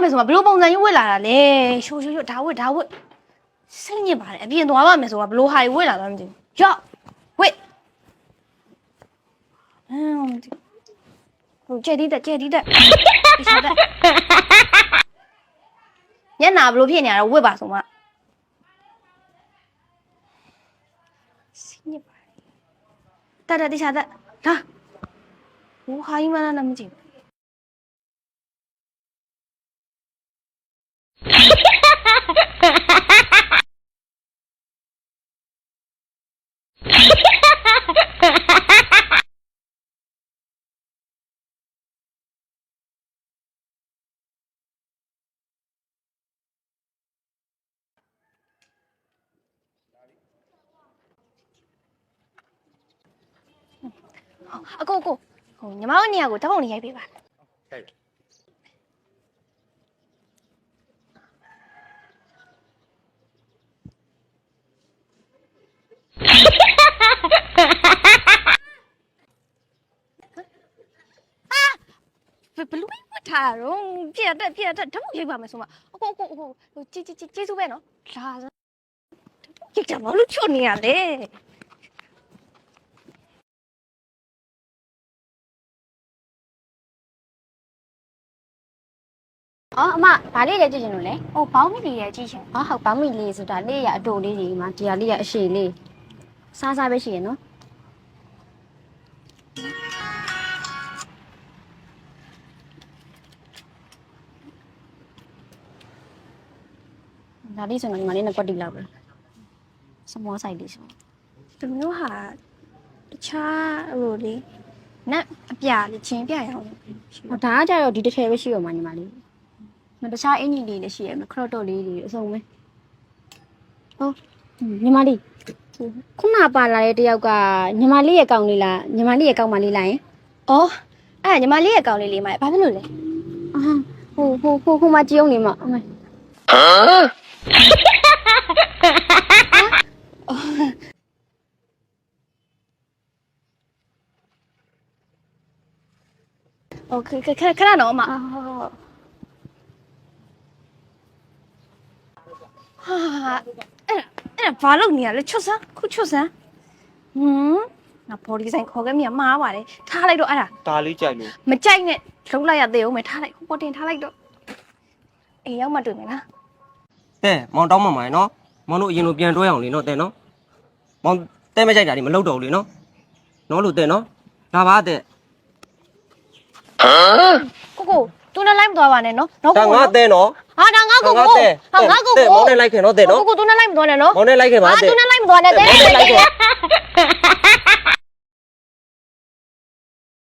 မယ်ဆိုမှဘလို့ပုံစံကြီးဝစ်လာတာလဲရှိုးရှိုးရှိုးဒါဝစ်ဒါဝစ်စိတ်ညစ်ပါတယ်အပြင်သွားပါမယ်ဆိုမှဘလို့ဟာကြီးဝစ်လာမှမသိဘူးရော့ဝစ်အမ်ဟိုကျဲတီးတက်ကျဲတီးတက်ဒီစားတက်ညနာဘလို့ဖြစ်နေရတော့ဝစ်ပါဆိုမှစိတ်ညစ်ပါတယ်တက်တက်ဒီစားတက်လာဟိုဟာကြီးမလားမသိဘူး အကိုအကိုဟိုညီမတို့နေရာကိုတောက်ပုံလေးရိုက်ပေးပါ ဟုတ် ဘဘလူးဝတ်ထားတော့ပြက်တက်ပြက်တက်တောက်ပုံရိုက်ပါမယ်ဆိုမှအကိုအကိုအကိုဟိုជីជីជីကျေးဇူးပဲနော်လာစမ်းကြည့်ကြမလို့ချွတ်နေရလေ အော်အမဘာလေးလဲကြည့်ရှင်လို့လဲဟိုဘောင်းမီလေးလဲကြည့်ရှင်အော်ဟုတ်ဘောင်းမီလေးဆိုတာလေးရအတုံလေးကြီးမှာဒီဟာလေးရအရှိလေးစားစားပဲရှိရနော်ဒါလေးဆိုတော့ဒီမှာလေးနဲ့ကွက်တီလောက်ပဲစမောဆိုင်လေးဆိုသူတို့ဟာတခြားဟိုလေနတ်အပြလေးချင်းပြရအောင်ဟောဒါကကြတော့ဒီတစ်ထည်ပဲရှိရမှာညီမလေး နောက်တခြားအင်ဂျီလေးလည်းရှိရမယ်ခရော့တော့လေးတွေအစုံပဲဟုတ်ညီမလေးခုနပါလာတဲ့တယောက်ကညီမလေးရဲ့ကောင်းလေးလားညီမလေးရဲ့ကောင်းမလေးလားယင် အော်အဲ့ဒါညီမလေးရဲ့ကောင်လေးလေးမဘာဖြစ်လို့လဲ အာဟိုဟိုဟိုဟိုမှာကြည့်အောင်နေမှာအမေ โอเคခခခဏတော့အမ အာဟုတ်ဟုတ် ဟာအဲ့အဲ့ဘာလုပ်နေရလဲချွတ်စမ်းခုချွတ်စမ်းဟွန်းငါ body design ခေါ်ခဲ့မိရမှားပါတယ်ထားလိုက်တော့အဲ့ဒါဒါလေးကြိုက်လို့မကြိုက်နဲ့လုံးလိုက်ရသေးအောင်မယ်ထားလိုက်ဟိုပေါ်တင်ထားလိုက်တော့အေးရောက်မှတွေ့မယ်လားတဲ့မောင်တောင်းမှမှာနော်မောင်တို့အရင်လိုပြန်တွဲအောင်လေနော်တဲ့နော်မောင်တဲ့မကြိုက်တာဒီမလုပ်တော့ဘူးလေနော်နော်လို့တဲ့နော်ဒါပါတဲ့ကိုကိုသူနဲ့ လိုက်မသွားပါနဲ့နော်နော်ဒါကိုငါတဲ့နော်ဟာဒါငါကိုကိုတဲ့ဟာငါကိုတဲ့ကိုမောင်နဲ့လိုက်ခင်နော်တဲ့နော်ကိုကိုသူနဲ့လိုက်မသွားနဲ့နော်မောင်နဲ့လိုက်ခင်ပါဟာတဲ့သူနဲ့လိုက်မသွားနဲ့တဲ့မောင်နဲ့လိုက်ခင်